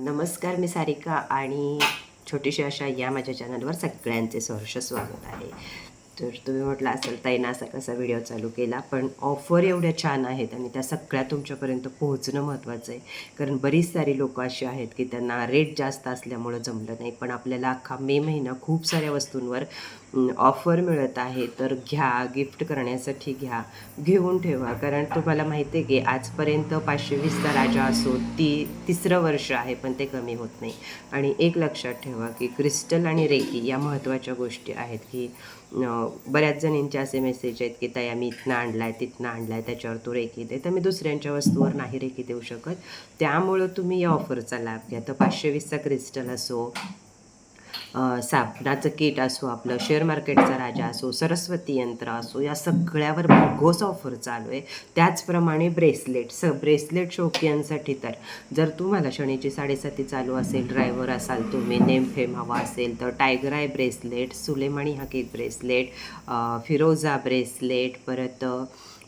नमस्कार मी सारिका आणि छोटीशी अशा या माझ्या चॅनलवर सगळ्यांचे सहर्ष स्वागत आहे. तर तुम्ही म्हटलं असेल ताईना असा कसा व्हिडिओ चालू केला पण ऑफर एवढ्या छान आहेत आणि त्या सगळ्या तुमच्यापर्यंत पोहोचणं महत्त्वाचं आहे. कारण बरीच सारी लोकं अशी आहेत की त्यांना रेट जास्त असल्यामुळं जमलं नाही पण आपल्याला अख्खा मे महिना खूप साऱ्या वस्तूंवर ऑफर मिळत आहे तर घ्या गिफ्ट करण्यासाठी घ्या. घेऊन ठेवा कारण तुम्हाला माहिती आहे की आजपर्यंत पाचशे वीसचा राजा असो ती तिसरं वर्ष आहे पण ते कमी होत नाही. आणि एक लक्षात ठेवा की क्रिस्टल आणि रेकी या महत्त्वाच्या गोष्टी आहेत की बऱ्याच जणींचे असे मेसेज आहेत की ताई आम्ही इथनं आणला आहे तिथनं आणला आहे त्याच्यावर तो रेकी दे. तर मी दुसऱ्यांच्या वस्तूवर नाही रेकी देऊ शकत. त्यामुळं तुम्ही या ऑफरचा लाभ घ्या. तर पाचशे वीसचा क्रिस्टल असो साबणाचं किट असो आपलं शेअर मार्केटचा राजा असो सरस्वती यंत्र असो या सगळ्यावर भरघोस ऑफर चालू आहे. त्याचप्रमाणे ब्रेसलेट स ब्रेसलेट शौकियांसाठी तर जर तुम्हाला शनीची साडेसाती चालू असेल ड्रायव्हर असाल तुम्ही नेम फेम हवा असेल तर टायगर आय ब्रेसलेट सुलेमाणी हकीक ब्रेसलेट फिरोजा ब्रेसलेट परत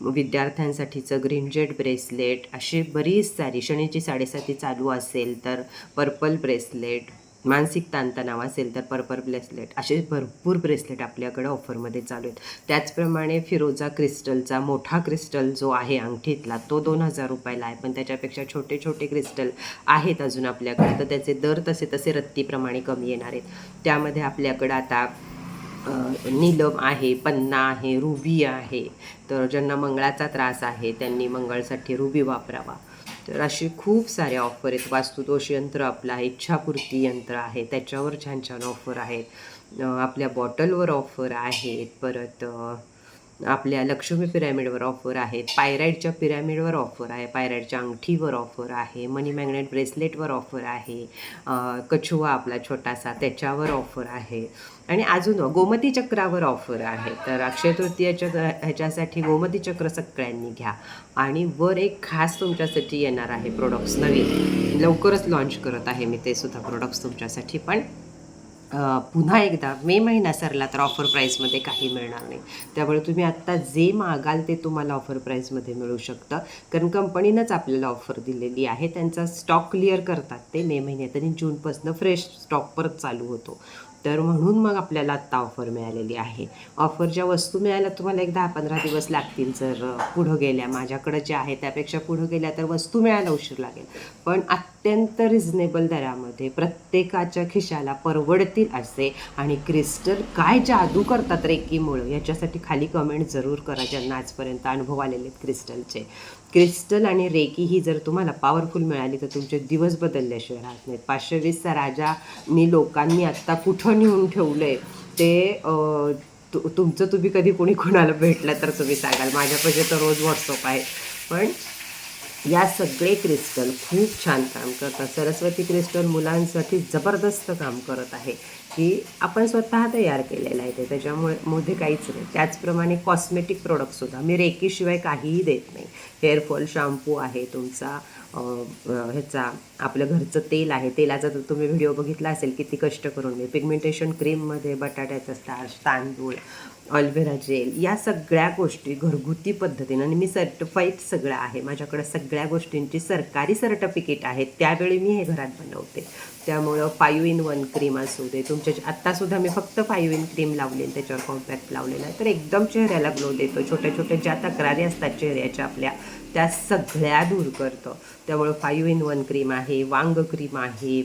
विद्यार्थ्यांसाठीचं ग्रीनजेट ब्रेसलेट अशी बरीच सारी शनीची साडेसाती चालू असेल तर पर्पल ब्रेसलेट मानसिक ताणतणाव असेल तर पर्पल ब्रेसलेट असे भरपूर ब्रेसलेट आपल्याकडे ऑफरमध्ये चालू आहेत. त्याचप्रमाणे फिरोजा क्रिस्टलचा मोठा क्रिस्टल जो आहे अंगठीतला तो दोन हजार रुपयाला आहे. पण त्याच्यापेक्षा छोटे छोटे क्रिस्टल आहेत अजून आपल्याकडे. तर त्याचे दर तसे तसे रत्तीप्रमाणे कमी येणार आहेत. त्यामध्ये आपल्याकडं आता नीलम आहे पन्ना आहे रुबी आहे. तर ज्यांना मंगळाचा त्रास आहे त्यांनी मंगळसाठी रुबी वापरावा. तर असे खूप सारे ऑफर आहेत. वास्तुदोष यंत्र आपलं आहे इच्छापूर्ती यंत्र आहे त्याच्यावर छान छान ऑफर आहेत. आपल्या बॉटलवर ऑफर आहेत. परत आपल्या लक्ष्मी पिरॅमिडवर ऑफर आहेत पायराईडच्या पिरॅमिडवर ऑफर आहे पायराईडच्या अंगठीवर ऑफर आहे मनी मॅग्नेट ब्रेसलेटवर ऑफर आहे कछुआ आपला छोटासा त्याच्यावर ऑफर आहे. आणि अजून गोमती चक्रावर ऑफर आहे. तर अक्षय तृतीयाच्या ह्याच्यासाठी गोमती चक्र सगळ्यांनी घ्या. आणि वर एक खास तुमच्यासाठी येणार आहे प्रोडक्ट्स नवीन. लवकरच लॉन्च करत आहे मी ते सुद्धा प्रोडक्ट्स तुमच्यासाठी. पण पुन्हा एकदा मे महिना सरला तर ऑफर प्राईसमध्ये काही मिळणार नाही. त्यामुळे तुम्ही आत्ता जे मागाल ते तुम्हाला ऑफर प्राईसमध्ये मिळू शकतं. कारण कंपनीनंच आपल्याला ऑफर दिलेली आहे. त्यांचा स्टॉक क्लिअर करतात ते मे महिन्यात आणि जूनपासून फ्रेश स्टॉक परत चालू होतो. तर म्हणून मग आपल्याला आत्ता ऑफर मिळालेली आहे. ऑफरच्या वस्तू मिळायला तुम्हाला एक दहा पंधरा दिवस लागतील जर पुढं गेल्या. माझ्याकडं ज्या आहे त्यापेक्षा पुढं गेल्या तर वस्तू मिळायला उशीर लागेल. पण आत्ता अत्यंत रिझनेबल दरामध्ये प्रत्येकाच्या खिशाला परवडतील असे. आणि क्रिस्टल काय जादू करतात रेकीमुळं याच्यासाठी खाली कमेंट जरूर करा ज्यांना आजपर्यंत अनुभव आलेले आहेत क्रिस्टलचे. क्रिस्टल आणि रेकी ही जर तुम्हाला पॉवरफुल मिळाली तर तुमचे दिवस बदलल्याशिवाय राहत नाहीत. पाचशे वीसचा राजानी लोकांनी आत्ता कुठं नेऊन ठेवलं आहे ते तु तुमचं तुम्ही कधी कोणी कोणाला भेटलं तर तुम्ही सांगाल. माझ्यापाशी तर रोज व्हॉट्सअप आहे. पण या सगळे क्रिस्टल खूप छान काम करतात. सरस्वती क्रिस्टल मुलांसाठी जबरदस्त काम करत आहे. की आपण स्वतः तयार केलेलं आहे ते. त्याच्यामुळे मध्ये काहीच नाही. त्याचप्रमाणे कॉस्मेटिक प्रोडक्टसुद्धा मी रेकीशिवाय काहीही देत नाही. हेअरफॉल शॅम्पू आहे तुमचा ह्याचा आपलं घरचं तेल आहे तेलाचा जर तुम्ही व्हिडिओ बघितला असेल किती कष्ट करून मी पिगमेंटेशन क्रीममध्ये बटाट्याचा स्टार्च तांदूळ ऑल्वेरा जेल या सगळ्या गोष्टी घरगुती पद्धतीनं आणि मी सर्टिफाईड सगळं आहे. माझ्याकडे सगळ्या गोष्टींची सरकारी सर्टिफिकेट आहेत. त्यावेळी मी हे घरात बनवते. त्यामुळं फायू इन वन क्रीम असू दे. तुमच्या आत्तासुद्धा मी फक्त फायू इन क्रीम लावलेली त्याच्यावर कॉम्पॅक्ट लावलेला आहे. तर एकदम चेहऱ्याला ग्लो देतो. छोट्या छोट्या ज्या तक्रारी असतात चेहऱ्याच्या आपल्या त्या सगळ्या दूर करतं. त्यामुळं फायू इन वन क्रीम आहे. वांग क्रीम आहे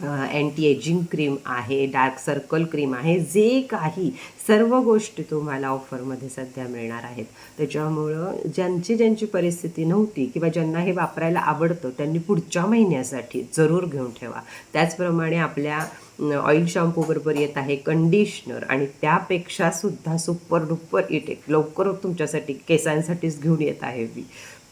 अँटी एजिंग क्रीम आहे डार्क सर्कल क्रीम आहे जे काही सर्व गोष्टी तुम्हाला ऑफरमध्ये सध्या मिळणार आहेत. त्याच्यामुळं ज्यांची ज्यांची परिस्थिती नव्हती किंवा ज्यांना हे वापरायला आवडतं त्यांनी पुढच्या महिन्यासाठी जरूर घेऊन ठेवा. त्याचप्रमाणे आपल्या ऑइल शॅम्पूबरोबर येत आहे कंडिशनर आणि त्यापेक्षा सुद्धा सुपर डुपर इटेक लवकर तुमच्यासाठी केसांसाठीच घेऊन येत आहे मी.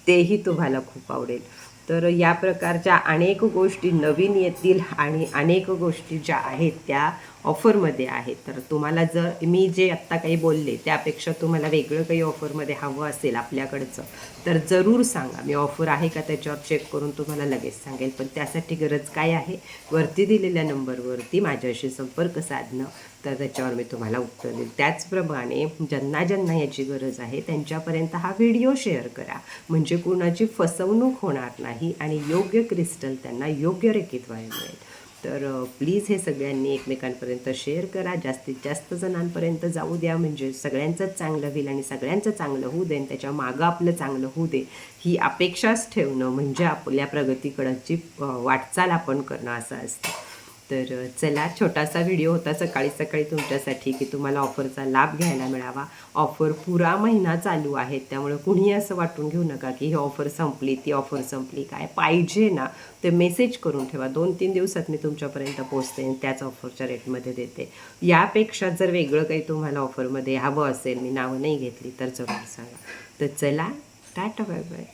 तेही तुम्हाला खूप आवडेल. तर या प्रकारच्या अनेक गोष्टी नवीन येतील आणि अनेक गोष्टी ज्या आहेत त्या ऑफरमध्ये आहेत. तर तुम्हाला जर मी जे आत्ता काही बोलले त्यापेक्षा तुम्हाला वेगळं काही ऑफरमध्ये हवं असेल आपल्याकडचं तर जरूर सांगा. मी ऑफर आहे का त्याच्यावर चेक करून तुम्हाला लगेच सांगेल. पण त्यासाठी गरज काय आहे? वरती दिलेल्या नंबरवरती माझ्याशी संपर्क साधणं तर त्याच्यावर मी तुम्हाला उत्तर देईल. त्याचप्रमाणे ज्यांना ज्यांना याची गरज आहे त्यांच्यापर्यंत हा व्हिडिओ शेअर करा. म्हणजे कुणाची फसवणूक होणार नाही. नाही आणि योग्य क्रिस्टल त्यांना योग्य रेखीद्वारे मिळेल. तर प्लीज हे सगळ्यांनी एकमेकांपर्यंत शेअर करा. जास्तीत जास्त जणांपर्यंत जाऊ द्या. म्हणजे सगळ्यांचंच चांगलं होईल आणि सगळ्यांचं चांगलं होऊ दे आणि त्याच्या मागं आपलं चांगलं होऊ दे ही अपेक्षाच ठेवणं म्हणजे आपल्या प्रगतीकडची वाटचाल आपण करणं असं असतं. तर चला छोटासा व्हिडिओ होता सकाळी सकाळी तुमच्यासाठी की तुम्हाला ऑफरचा लाभ घ्यायला मिळावा. ऑफर पुरा महिना चालू आहे त्यामुळे कुणीही असं वाटून घेऊ नका की ही ऑफर संपली ती ऑफर संपली काय? पाहिजे ना ते मेसेज करून ठेवा. दोन तीन दिवसात मी तुमच्यापर्यंत पोचते आणि त्याच ऑफरच्या रेटमध्ये देते. यापेक्षा जर वेगळं काही तुम्हाला ऑफरमध्ये हवं असेल मी नावं नाही घेतली तर जरूर सांगा. तर चला टाटा बाय बाय